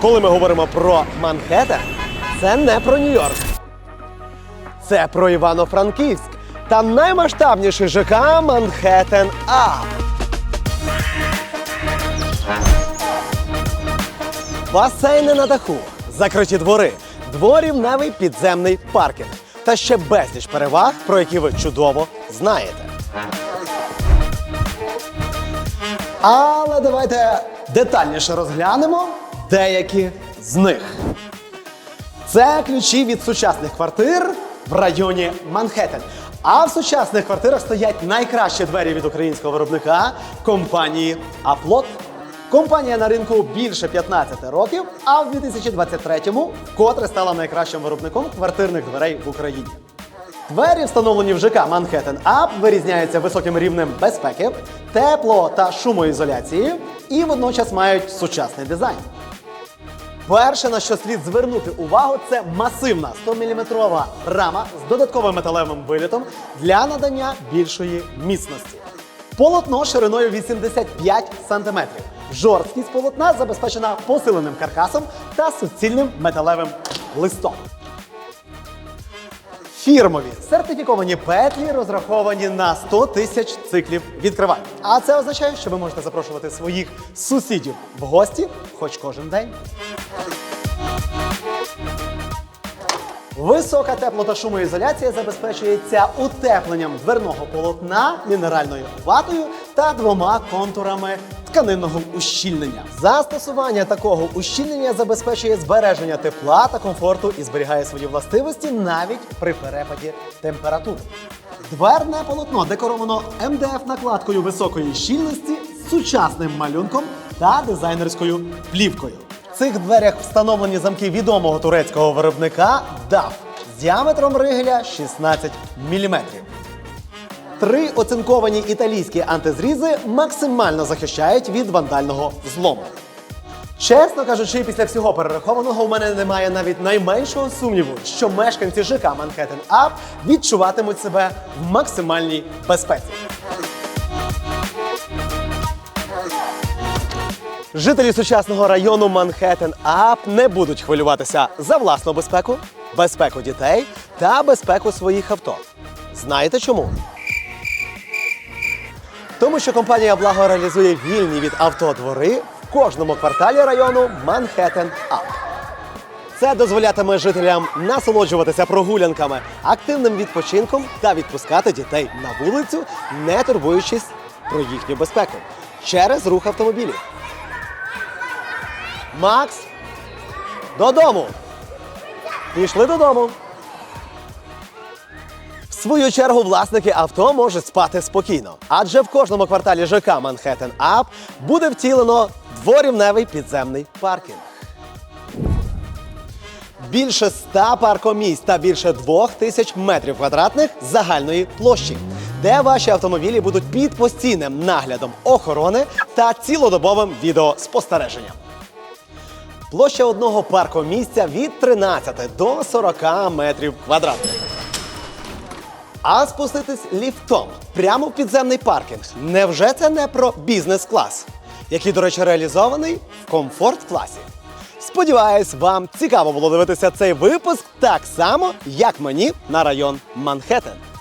Коли ми говоримо про Манхеттен, це не про Нью-Йорк. Це про Івано-Франківськ та наймасштабніший ЖК Манхеттен Ап. Басейни на даху, закриті двори, дворівневий підземний паркінг та ще безліч переваг, про які ви чудово знаєте. Але давайте детальніше розглянемо деякі з них. Це ключі від сучасних квартир в районі Манхеттен. А в сучасних квартирах стоять найкращі двері від українського виробника компанії Аплот. Компанія на ринку більше 15 років, а в 2023-му вкотре стала найкращим виробником квартирних дверей в Україні. Двері, встановлені в ЖК Манхеттен Ап, вирізняються високим рівнем безпеки, тепло та шумоізоляції і водночас мають сучасний дизайн. Перше, на що слід звернути увагу, це масивна 100-мм рама з додатковим металевим вилітом для надання більшої міцності. Полотно шириною 85 см. Жорсткість полотна забезпечена посиленим каркасом та суцільним металевим листом. Фірмові сертифіковані петлі розраховані на 100 тисяч циклів відкривань. А це означає, що ви можете запрошувати своїх сусідів в гості хоч кожен день. Висока тепло та шумоізоляція забезпечується утепленням дверного полотна мінеральною ватою та двома контурами тканинного ущільнення. Застосування такого ущільнення забезпечує збереження тепла та комфорту і зберігає свої властивості навіть при перепаді температури. Дверне полотно декоровано МДФ-накладкою високої щільності сучасним малюнком та дизайнерською плівкою. Цих дверях встановлені замки відомого турецького виробника DAF з діаметром ригеля 16 мм. Три оцинковані італійські антизрізи максимально захищають від вандального взлому. Чесно кажучи, після всього перерахованого у мене немає навіть найменшого сумніву, що мешканці ЖК Манхеттен Ап відчуватимуть себе в максимальній безпеці. Жителі сучасного району Манхеттен Ап не будуть хвилюватися за власну безпеку, безпеку дітей та безпеку своїх авто. Знаєте чому? Тому що компанія Благо реалізує вільні від авто двори в кожному кварталі району Манхеттен Ап. Це дозволятиме жителям насолоджуватися прогулянками, активним відпочинком та відпускати дітей на вулицю, не турбуючись про їхню безпеку через рух автомобілів. Макс, додому. Пішли додому. В свою чергу власники авто можуть спати спокійно, адже в кожному кварталі ЖК Манхеттен Ап буде втілено дворівневий підземний паркінг. Більше 100 паркомісць та більше 2000 метрів квадратних загальної площі, де ваші автомобілі будуть під постійним наглядом охорони та цілодобовим відеоспостереженням. Площа одного паркомісця від 13 до 40 метрів квадратних. А спуститись ліфтом прямо в підземний паркінг. Невже це не про бізнес-клас, який, до речі, реалізований в комфорт-класі? Сподіваюсь, вам цікаво було дивитися цей випуск так само, як мені на район Манхеттен.